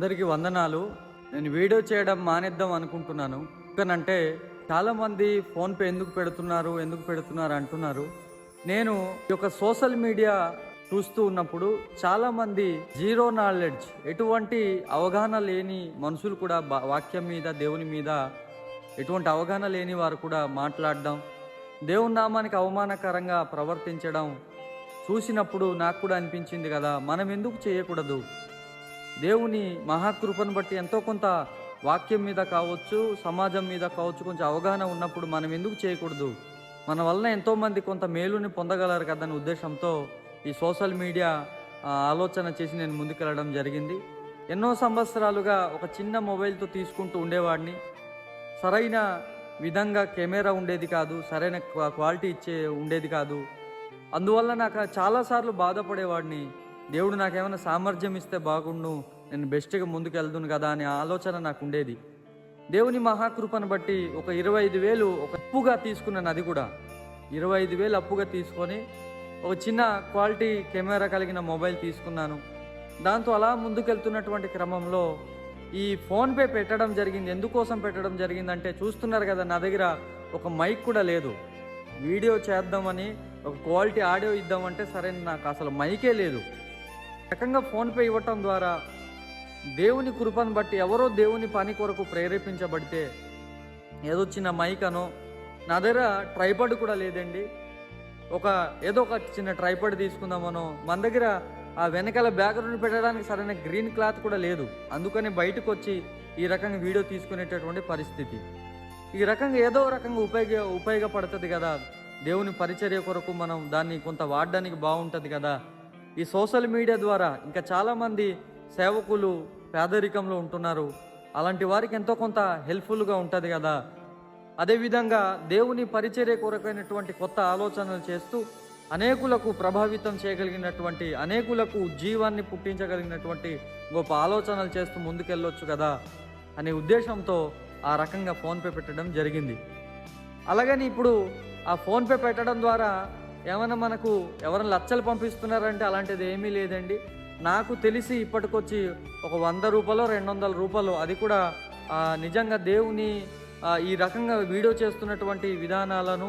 అందరికీ వందనాలు. నేను వీడియో చేయడం మానేద్దాం అనుకుంటున్నాను. ఎందుకనంటే చాలామంది ఫోన్పే ఎందుకు పెడుతున్నారు ఎందుకు పెడుతున్నారు అంటున్నారు. నేను ఈ యొక్క సోషల్ మీడియా చూస్తూ ఉన్నప్పుడు చాలామంది జీరో నాలెడ్జ్ ఎటువంటి అవగాహన లేని మనుషులు కూడా బా- వాక్యం మీద దేవుని మీద ఎటువంటి అవగాహన లేని వారు కూడా మాట్లాడడం దేవుని నామానికి అవమానకరంగా ప్రవర్తించడం చూసినప్పుడు నాకు కూడా అనిపించింది కదా మనం ఎందుకు చేయకూడదు? దేవుని మహాకృపను బట్టి ఎంతో కొంత వాక్యం మీద కావచ్చు సమాజం మీద కావచ్చు కొంచెం అవగాహన ఉన్నప్పుడు మనం ఎందుకు చేయకూడదు? మన వలన ఎంతోమంది కొంత మేలుని పొందగలరు కదనే ఉద్దేశంతో ఈ సోషల్ మీడియా ఆలోచన చేసి నేను ముందుకెళ్ళడం జరిగింది. ఎన్నో సంవత్సరాలుగా ఒక చిన్న మొబైల్తో తీసుకుంటూ ఉండేవాడిని. సరైన విధంగా కెమెరా ఉండేది కాదు సరైన క్వా- క్వాలిటీ ఇచ్చే ఉండేది కాదు. అందువల్ల నాకు చాలాసార్లు బాధపడేవాడిని. దేవుడు నాకేమైనా సామర్థ్యం ఇస్తే బాగుండు నేను బెస్ట్గా ముందుకు వెళ్దును కదా అనే ఆలోచన నాకు ఉండేది దేవుని మహాకృపను బట్టి ఒక ఇరవై ఐదు వేలు ఒక అప్పుగా తీసుకున్నాను అది కూడా. ఇరవై ఐదు వేలు అప్పుగా తీసుకొని ఒక చిన్న క్వాలిటీ కెమెరా కలిగిన మొబైల్ తీసుకున్నాను. దాంతో అలా ముందుకెళ్తున్నటువంటి క్రమంలో ఈ ఫోన్పే పెట్టడం జరిగింది. ఎందుకోసం పెట్టడం జరిగిందంటే చూస్తున్నారు కదా నా దగ్గర ఒక మైక్ కూడా లేదు. వీడియో చేద్దామని ఒక క్వాలిటీ ఆడియో ఇద్దామంటే సరే నాకు అసలు మైకే లేదు. రకంగా ఫోన్పే ఇవ్వటం ద్వారా దేవుని కృపను బట్టి ఎవరో దేవుని పని కొరకు ప్రేరేపించబడితే ఏదో చిన్న మైక్ అనో నా దగ్గర ట్రైపడ్ కూడా లేదండి. ఒక ఏదో ఒక చిన్న ట్రైపడ్ తీసుకుందామనో మన దగ్గర ఆ వెనకాల బ్యాక్గ్రౌండ్ పెట్టడానికి సరైన గ్రీన్ క్లాత్ కూడా లేదు. అందుకని బయటకు వచ్చి ఈ రకంగా వీడియో తీసుకునేటటువంటి పరిస్థితి. ఈ రకంగా ఏదో రకంగా ఉపయోగ ఉపయోగపడుతుంది కదా. దేవుని పరిచర్య కొరకు మనం దాన్ని కొంత వాడడానికి బాగుంటుంది కదా. ఈ సోషల్ మీడియా ద్వారా ఇంకా చాలామంది సేవకులు పేదరికంలో ఉంటున్నారు. అలాంటి వారికి ఎంతో కొంత హెల్ప్ఫుల్గా ఉంటుంది కదా. అదేవిధంగా దేవుని పరిచర్య కొరకైనటువంటి కొత్త ఆలోచనలు చేస్తూ అనేకులకు ప్రభావితం చేయగలిగినటువంటి అనేకులకు జీవాన్ని పుట్టించగలిగినటువంటి గొప్ప ఆలోచనలు చేస్తూ ముందుకెళ్ళొచ్చు కదా అనే ఉద్దేశంతో ఆ రకంగా ఫోన్పే పెట్టడం జరిగింది. అలాగని ఇప్పుడు ఆ ఫోన్పే పెట్టడం ద్వారా ఏమైనా మనకు ఎవరైనా లచ్చలు పంపిస్తున్నారంటే అలాంటిది ఏమీ లేదండి. నాకు తెలిసి ఇప్పటికొచ్చి ఒక వంద రూపాయలు రెండు వందల రూపాయలు అది కూడా నిజంగా దేవుని ఈ రకంగా వీడియో చేస్తున్నటువంటి విధానాలను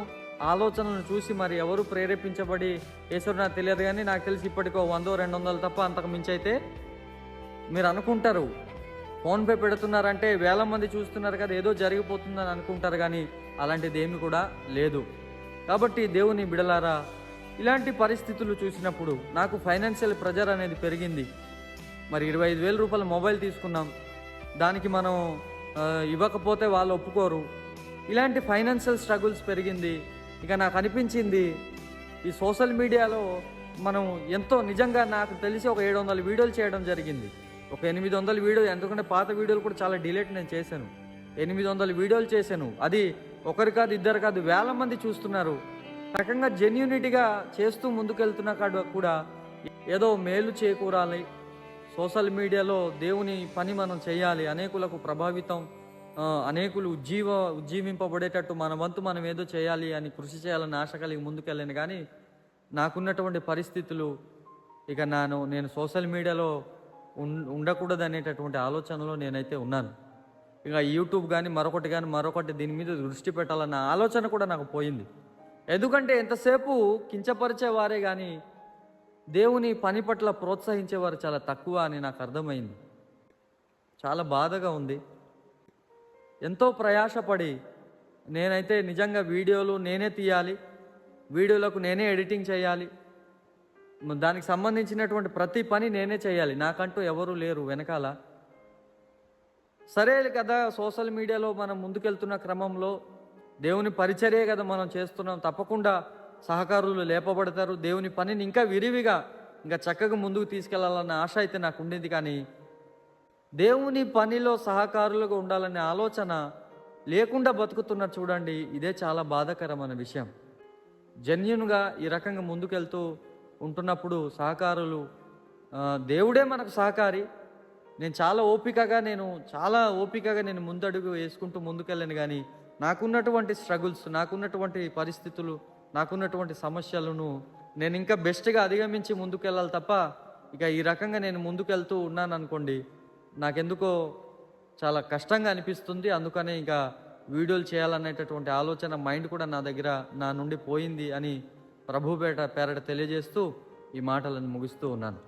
ఆలోచనలను చూసి మరి ఎవరు ప్రేరేపించబడి వేసారో నాకు తెలియదు కానీ నాకు తెలిసి ఇప్పటికో వందో రెండు వందలు తప్ప అంతకు మించి అయితే మీరు అనుకుంటారు. ఫోన్పే పెడుతున్నారంటే వేల మంది చూస్తున్నారు కదా ఏదో జరిగిపోతుందని అనుకుంటారు కానీ అలాంటిది ఏమి కూడా లేదు. కాబట్టి దేవుని బిడలారా ఇలాంటి పరిస్థితులు చూసినప్పుడు నాకు ఫైనాన్షియల్ ప్రెజర్ అనేది పెరిగింది. మరి ఇరవై ఐదు వేల రూపాయల మొబైల్ తీసుకున్నాం. దానికి మనం ఇవ్వకపోతే వాళ్ళు ఒప్పుకోరు. ఇలాంటి ఫైనాన్షియల్ స్ట్రగుల్స్ పెరిగింది. ఇక నాకు అనిపించింది ఈ సోషల్ మీడియాలో మనం ఎంతో నిజంగా నాకు తెలిసి ఒక ఏడు వందల వీడియోలు చేయడం జరిగింది. ఒక ఎనిమిది వందల వీడియో ఎందుకంటే పాత వీడియోలు కూడా చాలా డిలేట్ నేను చేశాను. ఎనిమిది వందల వీడియోలు చేశాను. అది ఒకరి కాదు ఇద్దరు కాదు వేల మంది చూస్తున్నారు. రకంగా జెన్యూనిటీగా చేస్తూ ముందుకెళ్తున్న కాడ కూడా ఏదో మేలు చేకూరాలి. సోషల్ మీడియాలో దేవుని పని మనం చేయాలి. అనేకులకు ప్రభావితం అనేకులు ఉజ్జీవ ఉజ్జీవింపబడేటట్టు మన వంతు మనం ఏదో చేయాలి అని కృషి చేయాలని ఆశ కలిగి ముందుకెళ్ళాను. కానీ నాకున్నటువంటి పరిస్థితులు ఇక నాను నేను సోషల్ మీడియాలో ఉన్ ఉండకూడదు అనేటటువంటి ఆలోచనలో నేనైతే ఉన్నాను. ఇక యూట్యూబ్ కానీ మరొకటి కానీ మరొకటి దీని మీద దృష్టి పెట్టాలన్న ఆలోచన కూడా నాకు పోయింది. ఎందుకంటే ఎంతసేపు కించపరిచేవారే కానీ దేవుని పని పట్ల ప్రోత్సహించేవారు చాలా తక్కువ అని నాకు అర్థమైంది. చాలా బాధగా ఉంది. ఎంతో ప్రయాసపడి నేనైతే నిజంగా వీడియోలు నేనే తీయాలి వీడియోలకు నేనే ఎడిటింగ్ చేయాలి దానికి సంబంధించినటువంటి ప్రతి పని నేనే చేయాలి. నాకంటూ ఎవరు లేరు వెనకాల. సరే కదా సోషల్ మీడియాలో మనం ముందుకెళ్తున్న క్రమంలో దేవుని పరిచర్యే కదా మనం చేస్తున్నాం. తప్పకుండా సహకారులు లేపబడతారు. దేవుని పనిని ఇంకా విరివిగా ఇంకా చక్కగా ముందుకు తీసుకెళ్ళాలన్న ఆశ అయితే నాకు ఉండేది. కానీ దేవుని పనిలో సహకారులుగా ఉండాలనే ఆలోచన లేకుండా బతుకుతున్నారు చూడండి. ఇదే చాలా బాధాకరమైన విషయం. జన్యునుగా ఈ రకంగా ముందుకెళ్తూ ఉంటున్నప్పుడు సహకారులు దేవుడే మనకు సహకారి. నేను చాలా ఓపికగా నేను చాలా ఓపికగా నేను ముందడుగు వేసుకుంటూ ముందుకెళ్ళాను. కానీ నాకున్నటువంటి స్ట్రగుల్స్ నాకున్నటువంటి పరిస్థితులు నాకున్నటువంటి సమస్యలను నేను ఇంకా బెస్ట్గా అధిగమించి ముందుకెళ్ళాలి తప్ప ఇక ఈ రకంగా నేను ముందుకెళ్తూ ఉన్నాను అనుకోండి నాకెందుకో చాలా కష్టంగా అనిపిస్తుంది. అందుకనే ఇంకా వీడియోలు చేయాలనేటటువంటి ఆలోచన మైండ్ కూడా నా దగ్గర నా నుండి పోయింది అని ప్రభుపేట పేరట తెలియజేస్తూ ఈ మాటలను ముగిస్తూ ఉన్నాను.